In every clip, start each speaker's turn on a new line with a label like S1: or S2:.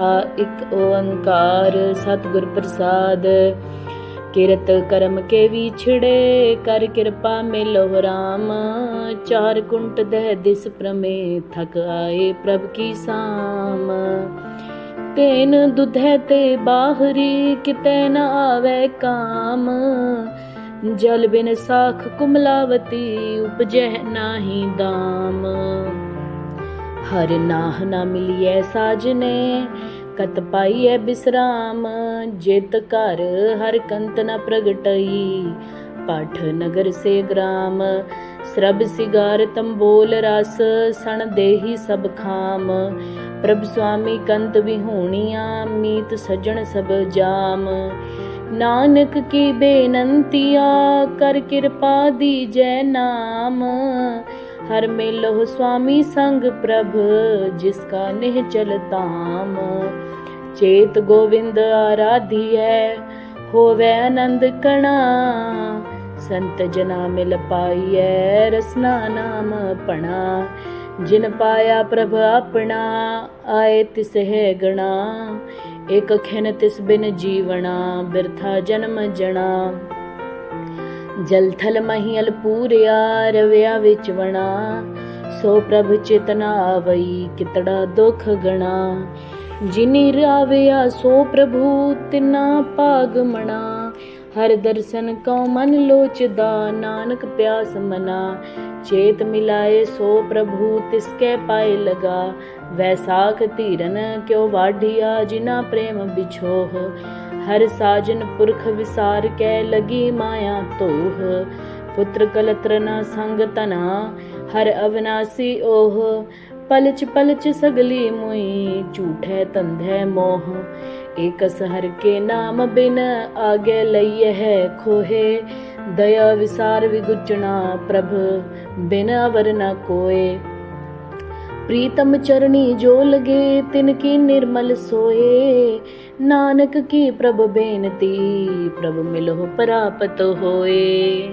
S1: ਆ ਇੱਕ ਓੰਕਾਰ ਸਤਿਗੁਰ ਪ੍ਰਸਾਦ। ਕਿਰਤ ਕਰਮ ਕੇ ਵਿਛੜੇ, ਕਰ ਕਿਰਪਾ ਮਿਲੋ ਰਾਮ। ਚਾਰ ਕੁੰਟ ਦਹਿ ਦਿਸ ਪ੍ਰਮੇ, ਥਕ ਆਏ ਪ੍ਰਭ ਕੀ ਸਾਮ। ਤੈਨ ਦੁਧੈ ਤੇ ਬਾਹਰੀ, ਕਿਤੈ ਨ ਆਵੇ ਕਾਮ। ਜਲ ਬਿਨ ਸਾਖ ਕੁਮਲਾਵਤੀ ਉਪਜੈ ਨਾਹੀ ਦਾਮ। ਹਰ ਨਾਹ ਨਾ ਮਿਲਿਐ ਸਾਜਨੇ, ਕਤ ਪਾਈਐ ਬਿਸਰਾਮ, ਜਿਤ ਘਰ ਹਰ ਕੰਤ ਨ ਪ੍ਰਗਟਈ। ਪਾਠ ਨਗਰ ਸੇ ਗ੍ਰਾਮ, ਸਰਬ ਸਿਗਾਰ ਤੰਬੋਲ ਰਸ, ਸਣ ਦੇਹੀ ਸਭ ਖਾਮ। ਪ੍ਰਭ ਸੁਆਮੀ ਕੰਤ ਵਿਹੂਣੀਆਂ, ਮੀਤ ਸਜਣ ਸਭ ਜਾਮ। ਨਾਨਕ ਕੀ ਬੇਨੰਤੀਆ, ਕਰ ਕਿਰਪਾ ਦੀਜੈ ਨਾਮ। ਹਰ ਮੇਲੋ ਸੁਆਮੀ ਸੰਗ ਪ੍ਰਭ, ਜਿਸ ਕਾ ਨਿਹ ਚਲ ਤਾਮ ਚੇਤ ਗੋਵਿੰਦ ਆਰਾਧੀਐ, ਹੋਵੇ ਆਨੰਦ ਕਣਾ। ਸੰਤ ਜਨਾ ਮਿਲ ਪਾਈਐ, ਰਸਨਾ ਨਾਮ ਪਣਾ। ਜਿਨ ਪਾਇਆ ਪ੍ਰਭ ਆਪਣਾ, ਆਏ ਤਿਸ ਹੈ ਗਣਾ। ਇਕ ਖਿਨ ਤਿਸ ਬਿਨ ਜੀਵਣਾ, ਬਿਰਥਾ ਜਨਮ ਜਣਾ। ਜਲ ਜਲਥਲ ਮਹੀਲ ਪੂਰਿਆ ਰਵਿਆ ਵਿੱਚ ਵਣਾ। ਸੋ ਪ੍ਰਭ ਚੇਤਨਾ ਆਵਈ, ਕਿਤੜਾ ਦੁਖ ਗਣਾ। ਜਿਨੀ ਰਾਵਿਆ, ਸੋ ਪ੍ਰਭੂ ਤਿਨਾ ਭਾਗ ਮਣਾ। ਹਰ ਦਰਸ਼ਨ ਕਉ ਮਨ ਲੋਚਦਾ, ਨਾਨਕ ਪਿਆਸ ਮਨਾ। ਚੇਤ ਮਿਲਾਏ, ਸੋ ਪ੍ਰਭੂ ਤਿਸਕੇ ਪਾਏ ਲਗਾ। ਵੈਸਾਖ ਧੀਰਨ ਕਿਉ ਵਾਢੀਆ, ਜਿਨਾ ਪ੍ਰੇਮ ਵਿਛੋਹ। ਹਰ ਸਾਜਨ ਪੁਰਖ ਵਿਸਾਰ ਕੈ ਲਗੀ ਮਾਇਆ ਤੋਹ ਪੁੱਤਰ ਕਲਤਰ ਨਾ ਸੰਗ ਤਨਾ ਹਰ ਅਵਨਾਸੀ ਓਹ। ਪਲਚ ਪਲਚ ਸਗਲੀ ਮੁਈ, ਝੂਠੈ ਤੰਧੈ ਮੋਹ। ਏਕਸ ਹਰ ਕੇ ਨਾਮ ਬਿਨ ਆਗੇ ਲਈਏ ਹੈ ਖੋਹੇ। ਦਇਆ ਵਿਸਾਰ ਵਿਗੁਚਣਾ ਪ੍ਰਭ, ਬਿਨ ਅਵਰ ਨ ਕੋਏ। ਪ੍ਰੀਤਮ ਚਰਣੀ ਜੋ ਲਗੇ, ਤਿਨ ਕੀ ਨਿਰਮਲ ਸੋਏ। ਨਾਨਕ ਕੀ ਪ੍ਰਭ ਬੇਨਤੀ, ਪ੍ਰਭ ਮਿਲੋ ਪ੍ਰਾਪਤ ਹੋਏ।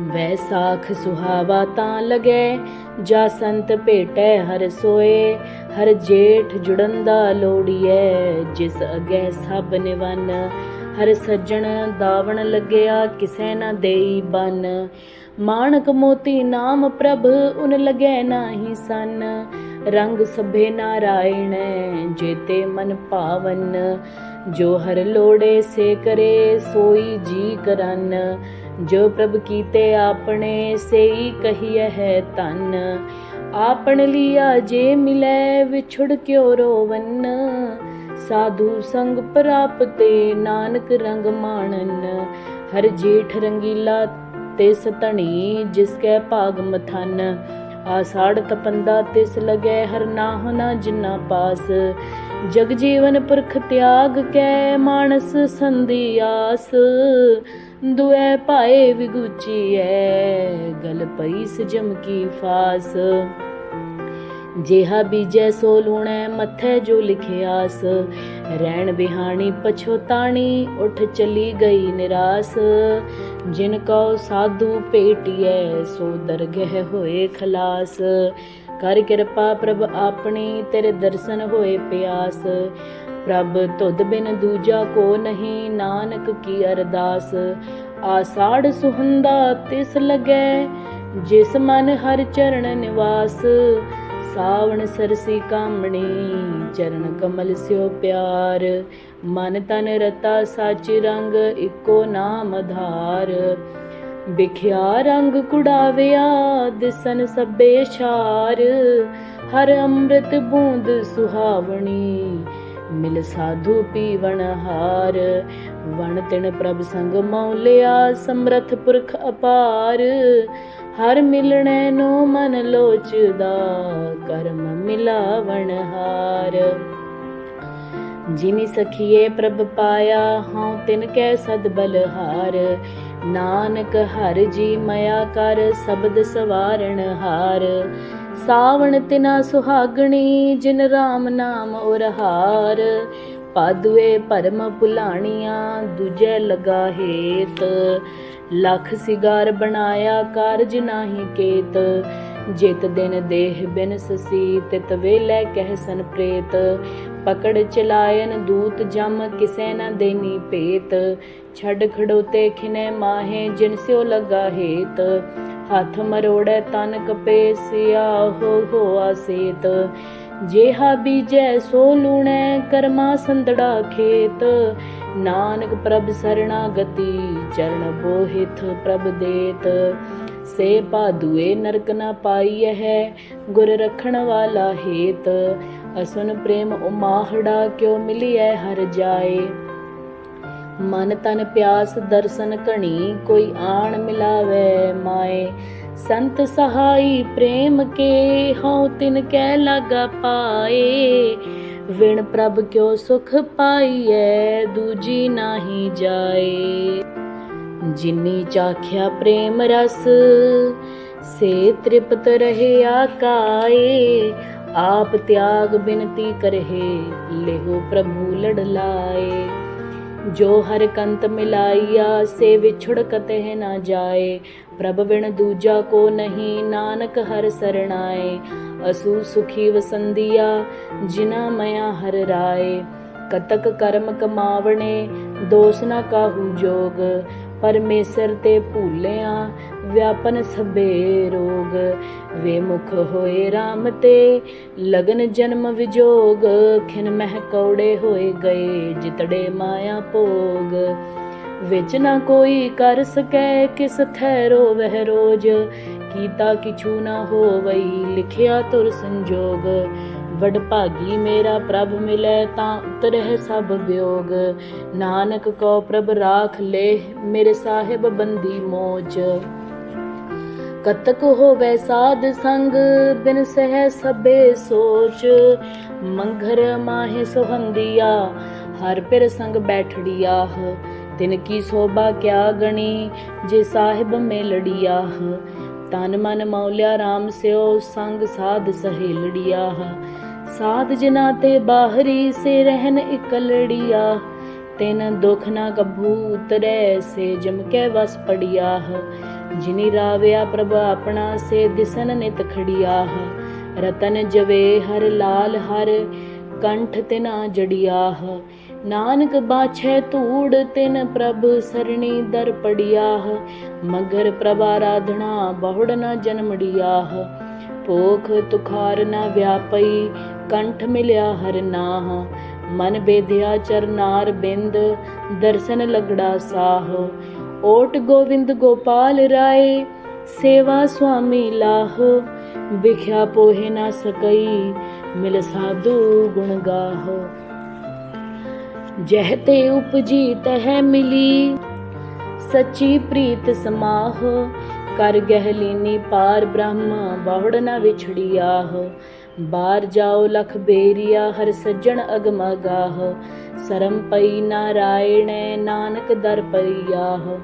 S1: ਵੈਸਾਖ ਸੁਹਾਵਾ ਤਾਂ ਲਗੈ, ਜਾ ਸੰਤ ਭੇਟੈ ਹਰ ਸੋਏ। ਹਰ ਜੇਠ ਜੁੜਨ ਦਾ ਲੋੜੀਐ, ਜਿਸ ਅਗੈ ਸਭ ਨਿਵਨ। ਹਰ ਸੱਜਣ ਦਾਵਣ ਲੱਗਿਆ, ਕਿਸੈ ਨਾ ਦੇਈ ਬਨ। ਮਾਣਕ ਮੋਤੀ ਨਾਮ ਪ੍ਰਭ, ਉਨ ਲਗੈ ਨਾਹੀ ਸਨ। ਰੰਗ ਸਭੇ ਨਾਰਾਇਣ ਜੇਤੇ ਮਨ ਭਾਵਨ ਜੋ ਹਰ ਲੋੜੇ ਸੇ ਕਰੇ ਸੋਈ ਜੀ ਕਰਨ। ਜੋ ਪ੍ਰਭ ਕੀਤੇ ਆਪਣੇ, ਸੇਈ ਕਹੀਐ ਹੈ ਤਨ। ਆਪਣ ਲਿਆ ਜੇ ਮਿਲੈ ਵਿਛੜ ਕਿਉ ਰੋਵਨ। ਸਾਧੂ ਸੰਗ ਪ੍ਰਾਪਤੇ ਨਾਨਕ ਰੰਗ ਮਾਣਨ। ਹਰ ਜੇਠ ਰੰਗੀਲਾ ਤੇ ਧਣੀ, ਜਿਸ ਕੈ ਭਾਗ ਮਥਨ। ਆਸਾੜ ਤਪੰਦਾ ਤਿਸ ਲਗੈ ਹਰ ਨਾਹ ਨਾ ਜਿਨਾ ਪਾਸ। ਜਗ ਜੀਵਨ ਪੁਰਖ ਤਿਆਗ ਕੈ ਮਾਨਸ ਸੰਧੀ ਆਸ। ਦੁਐ ਭਾਏ ਵਿਗੁਚੀਐ, ਗਲ ਪਈ ਸਜਮ ਕੀ ਫਾਸ। ਜਿਹਾ ਬੀਜੈ ਸੋ ਲੂਣੈ, ਮੱਥੇ ਜੋ ਲਿਖਿਆਸ ਰਹਿਣ ਬਿਹਾਣੀ ਪਛੋਤਾਣੀ ਉਠ ਚਲੀ ਗਈ ਨਿਰਾਸ। ਜਿਨ ਕਉ ਸਾਧੂ ਭੇਟਿਐ, ਸੋ ਦਰਗਹਿ ਹੋਏ ਖਲਾਸ। ਕਰ ਕਿਰਪਾ ਪ੍ਰਭ ਆਪਣੀ, ਤੇਰੇ ਦਰਸ਼ਨ ਹੋਏ ਪਿਆਸ। ਪ੍ਰਭ ਤੁਧ ਬਿਨ ਦੂਜਾ ਕੋ ਨਹੀਂ, ਨਾਨਕ ਕੀ ਅਰਦਾਸ। ਆਸਾੜ ਸੁਹੰਦਾ ਤਿਸ ਲਗੈ, ਜਿਸ ਮਨ ਹਰ ਚਰਨ ਨਿਵਾਸ। ਸਾਵਣ ਸਰਸੀ ਕਾਮਣੀ, ਚਰਨ ਕਮਲ ਸਿਓ ਪਿਆਰ। ਮਨ ਤਨ ਰਤਾ ਸੱਚ ਰੰਗ, ਇੱਕੋ ਨਾਮ ਆਧਾਰ ਵਿਖਿਆ ਰੰਗ ਕੁੜਾਵਿਆ, ਦਿਸਨ ਸਭੇ ਛਾਰ। ਹਰ ਅੰਮ੍ਰਿਤ ਬੂੰਦ ਸੁਹਾਵਣੀ, ਮਿਲ ਸਾਧੂ ਪੀਵਣ ਹਾਰ। ਵਣ ਤਿਣ ਪ੍ਰਭ ਸੰਗ ਮੌਲਿਆ ਸਮਰਥ ਪੁਰਖ ਅਪਾਰ। ਹਰ ਮਿਲਣੈ ਨੂੰ ਮਨ ਲੋਚਦਾ, ਕਰਮ ਮਿਲਾਵਣ ਹਾਰ। ਜਿਨੀ ਸਖੀਏ ਪ੍ਰਭ ਪਾਇਆ, ਹਉ ਤਿਨ ਕੈ ਸਦ ਬਲਹਾਰ। ਨਾਨਕ ਹਰ ਜੀ ਮਇਆ ਕਰ, ਸ਼ਬਦ ਸਵਾਰਣ ਹਾਰ। ਸਾਵਣ ਤਿਨਾ ਸੁਹਾਗਣੀ, ਜਿਨ RAM ਨਾਮ ਉਰਹਾਰ ਪਾਦੂਏ ਭਰਮ ਭੁਲਾਣੀਆਂ ਦੂਜੇ ਲਗਾ ਹੇਤ। ਲੱਖ ਸਿਗਾਰ ਬਣਾਇਆ ਕਾਰਜ ਨਾਹੀ ਕੇਤ। ਜਿਤ ਦਿਨ ਦੇਹ ਬਿਨ ਸਸੀ ਤਿਤ ਵੇਲੇ ਕਹਿ ਸਨ ਪ੍ਰੇਤ। ਪਕੜ ਚਲਾਇਨ ਦੂਤ ਜਮ ਕਿਸੈ ਨਾ ਦੇਨੀ ਪੇਤ ਛੱਡ ਖੜੋਤੇ ਖਿਨੇ ਮਾਹੇ ਜਿਨ ਸਿਓ ਲਗਾ ਹੇਤ। ਹੱਥ ਮਰੋੜੈ ਤਨ ਕਪੇ ਸਿਆ ਹੋ ਹੋਆ ਸੇਤ। ਜੇਹਾ ਬੀਜੈ ਸੋ ਲੂਣੈ, ਕਰਮਾ ਸੰਦੜਾ ਖੇਤ। ਨਾਨਕ ਪ੍ਰਭ ਸਰਣਾਗਤੀ ਚਰਨ ਬੋਹਿਥ ਪ੍ਰਭ ਦੇਤ। ਸੇ ਪਾਦੂਏ ਨਰਕ ਨਾ ਪਾਈਐ ਹੈ ਗੁਰ ਰਖਣ ਵਾਲਾ ਹੇਤ। ਅਸੁਨ ਪ੍ਰੇਮ ਉਮਾਹੜਾ ਕਿਉ ਮਿਲਿਐ ਹਰ ਜਾਏ। ਮਨ ਤਨ ਪਿਆਸ ਦਰਸ਼ਨ ਕਣੀ ਕੋਈ ਆਣ ਮਿਲਾਵੇ ਮਾਏ। ਸੰਤ ਸਹਾਈ ਪ੍ਰੇਮ ਕੇ ਹਉ ਤਿਨ ਕੈ ਲਾਗਾ ਪਾਏ। ਵਿਣ ਪ੍ਰਭ ਕਿਉ ਸੁਖ ਪਾਈਐ, ਦੂਜੀ ਨਾਹੀ ਜਾਏ। ਜਿਨੀ ਚਾਖਿਆ ਪ੍ਰੇਮ ਰਸ, ਸੇ ਤ੍ਰਿਪਤ ਰਹੇ ਆਕਾਏ। ਆਪ ਤਿਆਗ ਬਿਨਤੀ ਕਰਹਿ, ਲਿਹੋ ਪ੍ਰਭੂ ਲੜ ਲਾਏ ਜੋ ਹਰ ਕੰਤ ਮਿਲਾਈਆ, ਸੇ ਵਿਛੜ ਕਤਹਿ ਨਾ ਜਾਏ। ਪ੍ਰਭ ਬਿਨ ਦੂਜਾ ਕੋ ਨਹੀਂ, ਨਾਨਕ ਹਰ ਸਰਣਾਏ। ਅਸੂ ਸੁਖੀ ਵਸੰਦੀਆ ਜਿਨਾ ਮਇਆ ਹਰ ਰਾਏ। ਕਤਕ ਕਰਮ ਕਮਾਵਣੇ, ਦੋਸ ਨਾ ਕਾਹੂ ਜੋਗ। ਪਰਮੇਸ਼ਰ ਤੇ ਭੂਲਿਆ, ਵਿਆਪਨ ਸਭੇ ਰੋਗ। ਵੇ ਮੁਖ ਹੋਏ RAM ਤੇ, ਲਗਨ ਜਨਮ ਵਿਜੋਗ। ਖਿਨ ਮਹਿ ਕੌੜੇ ਹੋਏ ਗਏ, ਜਿਤੜੇ ਮਾਇਆ ਭੋਗ। ਵਿੱਚ ਨਾ ਕੋਈ ਕਰ ਸਕੈ, ਕਿਸ ਥੈਰੋ ਵਹਿ ਰੋਜ। ਕੀਤਾ ਕਿਛੂ ਨਾ ਹੋਵਈ, ਲਿਖਿਆ ਤੁਰ ਸੰਜੋਗ। ਵਡ ਭਾਗੀ ਮੇਰਾ ਪ੍ਰਭ ਮਿਲੈ ਤਾਂ ਉਤਰਹਿ ਸਭ ਵਿਯੋਗ ਨਾਨਕ ਕੋ ਪ੍ਰਭ ਰਾਖ ਲੈ, ਮੇਰੇ ਸਾਹਿਬ ਬੰਦੀ ਮੋਜ। ਕਤਕ ਹੋਵੇ ਸਾਧ ਸੰਗ, ਬਿਨ ਸਹਿ ਸਭੇ ਸੋਚ। ਮੰਘਰ ਮਾਹੇ ਸੁਹੰਦੀਆ, ਹਰ ਪਿਰ ਸੰਗ ਬੈਠੜੀਆਹ ਤਿਨ ਕੀ ਸੋਭਾ ਕਿਆ ਗਣੀ, ਜੇ ਸਾਹਿਬ ਮੇ ਮੇਲੜੀਆਹ ਤਨ ਮਨ ਮੌਲਿਆ RAM ਸਿਓ, ਸੰਗ ਸਾਧ ਸਹੇਲੜੀਆਹ ਸਾਧ ਜਨਾ ਤੇ ਬਾਹਰੀ ਸੇ ਰਹਿਨ ਇਕਲੜੀਆ ਤਿਨ ਦੁਖ ਨਾ ਕਭੂ ਉਤਰੈ ਸੇ ਜਮ ਕੇ ਵਸ ਪੜੀਆਹ। ਜਿਨੀ ਰਾਵਿਆ ਪ੍ਰਭ ਆਪਣਾ ਸੇ ਦਿਸਨ ਨਿਤ ਖੜੀਆਹ। ਰਤਨ ਜਵੇ ਹਰ ਲਾਲ ਹਰ ਕੰਠ ਤਿਨਾ ਜੜੀਆਹ। ਨਾਨਕ ਬਾਛੈ ਧੂੜ ਤਿਨ ਪ੍ਰਭ ਸਰਣੀ ਦਰ ਪੜੀਆਹ। ਮਗਰ ਪ੍ਰਭ ਆਰਾਧਨਾ ਬਹੁੜ ਨ ਜਨਮੜੀਆਹ ਭੋਖ ਤੁਖਾਰ ਨਾ ਵਿਆਪਈ, ਕੰਠ ਮਿਲਿਆ ਹਰ ਨਾਹ। ਮਨ ਬੇਧਿਆ ਚਰਨਾਰ ਬਿੰਦ, ਦਰਸ਼ਨ ਲਗੜਾ ਸਾਹ। ਓਟ ਗੋਵਿੰਦ ਗੋਪਾਲ ਰਾਏ, ਸੇਵਾ ਸੁਆਮੀ ਲਾਹ। ਵਿਖਿਆ ਪੋਹੇ ਨਾ ਸਕਈ, ਮਿਲ ਸਾਧੂ ਗੁਣ ਗਾਹ। ਜਹ ਤੇ ਉਪਜੀ ਤਹ ਮਿਲੀ, ਸੱਚੀ ਪ੍ਰੀਤ ਸਮਾਹ। ਕਰ ਗਹਿਲੀਨੀ ਪਾਰ ਬ੍ਰਹਮ, ਬਹੁੜ ਨ ਵਿਛੜੀਆਹ। ਬਾਰ ਜਾਓ ਲਖ ਬੇਰੀਆ, ਹਰ ਸੱਜਣ ਅਗਮਗਾਹ। ਸਰਮ ਪਈ ਨਾਰਾਇਣੈ, ਨਾਨਕ ਦਰ ਪਈਆਹ।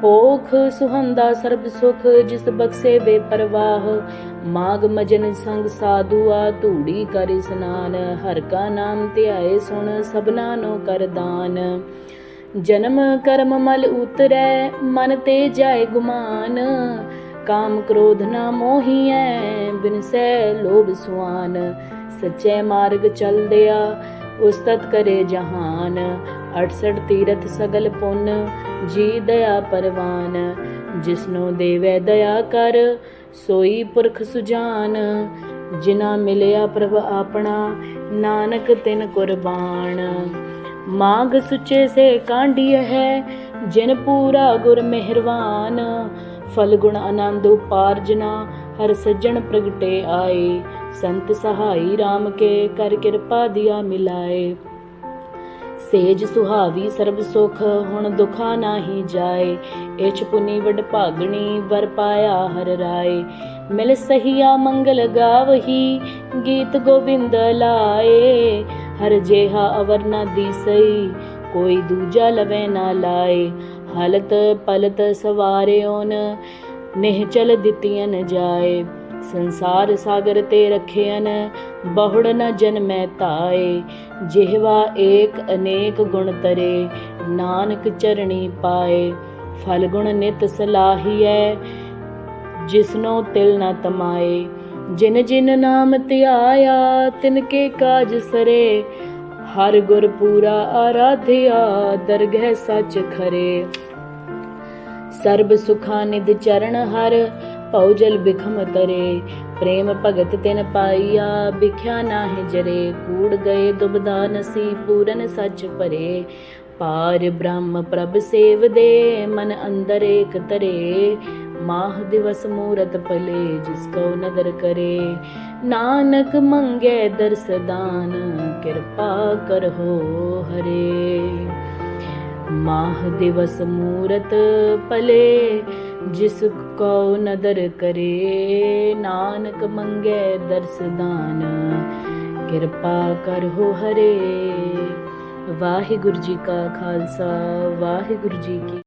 S1: ਪੋਖ ਸੁਹੰਦਾ ਸਰਬ ਸੁਖ, ਜਿਸ ਬਖਸ਼ੇ ਬੇਪਰਵਾਹ। ਮਾਗ ਮਜਨ ਸੰਗ ਸਾਧੂਆ, ਧੂੜੀ ਕਰ ਇਸਨਾਨ ਹਰ ਕਾ ਨਾਮ ਧਿਆਏ ਸੁਣ, ਸਭਨਾ ਨੂੰ ਕਰ ਦਾਨ। ਜਨਮ ਕਰਮ ਮਲ ਉਤਰੈ, ਮਨ ਤੇ ਜਾਏ ਗੁਮਾਨ। ਕਾਮ ਕ੍ਰੋਧ ਨਾ ਮੋਹੀਐ ਬਿਨਸੈ ਲੋਭ ਸੁਆਨ। ਸੱਚੇ ਮਾਰਗ ਚਲਦਿਆ, ਉਸਤਤ ਕਰੇ ਜਹਾਨ। 68 ਤੀਰਥ ਸਗਲ ਪੁੰਨ, ਜੀ ਦਇਆ ਪਰਵਾਨ। ਜਿਸਨੂੰ ਦੇਵੈ ਦਇਆ ਕਰ, ਸੋਈ ਪੁਰਖ ਸੁਜਾਨ। ਜਿਨਾ ਮਿਲਿਆ ਪ੍ਰਭ ਆਪਣਾ, ਨਾਨਕ ਤਿਨ ਕੁਰਬਾਨ। ਮਾਗ ਸੁਚੇ ਸੇ ਕਾਂਢੀ ਹੈ, ਜਿਨ ਪੂਰਾ ਗੁਰ ਮਿਹਰਵਾਨ। ਫਲ ਗੁਣ ਆਨੰਦ ਉਪਾਰਜਨਾ ਹਰ ਸੱਜਣ ਪ੍ਰਗਟੇ ਆਏ। ਸੰਤ ਸਹਾਈ RAM ਕੇ ਕਰ ਕਿਰਪਾ ਦਿਆ ਮਿਲਾਏ। ਸੇਜ ਸੁਹਾਵੀ ਸਰਬ ਸੁਖ, ਹੁਣ ਦੁਖਾ ਨਾਹੀ ਜਾਏ। ਇਛ ਪੁਨੀ ਵਡ ਭਾਗਣੀ, ਵਰ ਪਾਇਆ ਹਰ ਰਾਏ। ਮਿਲ ਸਹੀਆ ਮੰਗਲ ਗਾਵਹੀ, ਗੀਤ ਗੋਬਿੰਦ ਲਾਏ। ਹਰ ਜੇਹਾ ਅਵਰ ਨਾ ਦੀਸਈ ਕੋਈ ਦੂਜਾ ਲਵੇ ਨਾ ਲਾਏ। ਹਲਤ ਪਲਤ ਸਵਾਰਿਓਨ ਨਿਹ ਚਲ ਦਿੱਤੀਆਂ ਜਾਏ। ਸੰਸਾਰ ਸਾਗਰ ਤੇ ਰਖਿਆਨ, ਬਹੁੜ ਨ ਜਨਮੈ ਤਾਏ ਜਿਹਵਾ ਏਕ ਅਨੇਕ ਗੁਣ ਤਰੇ, ਨਾਨਕ ਚਰਣੀ ਪਾਏ। ਫਲ ਗੁਣ ਨਿਤ ਸਲਾਹੀਐ, ਜਿਸਨੋ ਤਿਲ ਨ ਤਮਾਏ। ਜਿਨ ਜਿਨ ਨਾਮ ਧਿਆਇਆ ਤਿਨ ਕੇ ਕਾਜ ਸਰੇ। ਹਰ ਗੁਰ ਪੂਰਾ ਆਰਾਧਿਆ ਦਰਗਹਿ ਸੱਚ ਖਰੇ। ਸਰਬ ਸੁਖਾ ਨਿਧ ਚਰਨ ਹਰ, ਭਉ ਜਲ ਬਿਖਮ ਤਰੇ। ਪ੍ਰੇਮ ਭਗਤ ਤਿਨ ਪਾਈਆ ਬਿਖਿਆ ਨਾਹਿ ਜਰੇ। ਕੂੜ ਗਏ ਦੁਬਦਾ ਨਸੀ ਪੂਰਨ ਸੱਚ ਭਰੇ। ਪਾਰ ਬ੍ਰਹਮ ਪ੍ਰਭ ਸੇਵ ਦੇ, ਮਨ ਅੰਦਰ ਏਕ ਤਰੇ। ਮਾਹ ਦਿਵਸ ਮੂਰਤ ਪਲੇ ਜਿਸ ਕੋ ਨਦਰ ਕਰੇ। ਨਾਨਕ ਮੰਗੇ ਦਰਸ ਦਾਨ ਕਿਰਪਾ ਕਰੋ ਹਰੇ। ਮਾਹ ਦਿਵਸ ਮੂਰਤ ਪਲੇ ਜਿਸ ਕੋ ਨਦਰ ਕਰੇ। ਨਾਨਕ ਮੰਗੇ ਦਰਸ ਦਾਨ ਕਿਰਪਾ ਕਰੋ ਹਰੇ। ਵਾਹਿਗੁਰੂ ਜੀ ਕਾ ਖਾਲਸਾ, ਵਾਹਿਗੁਰੂ ਜੀ ਕੀ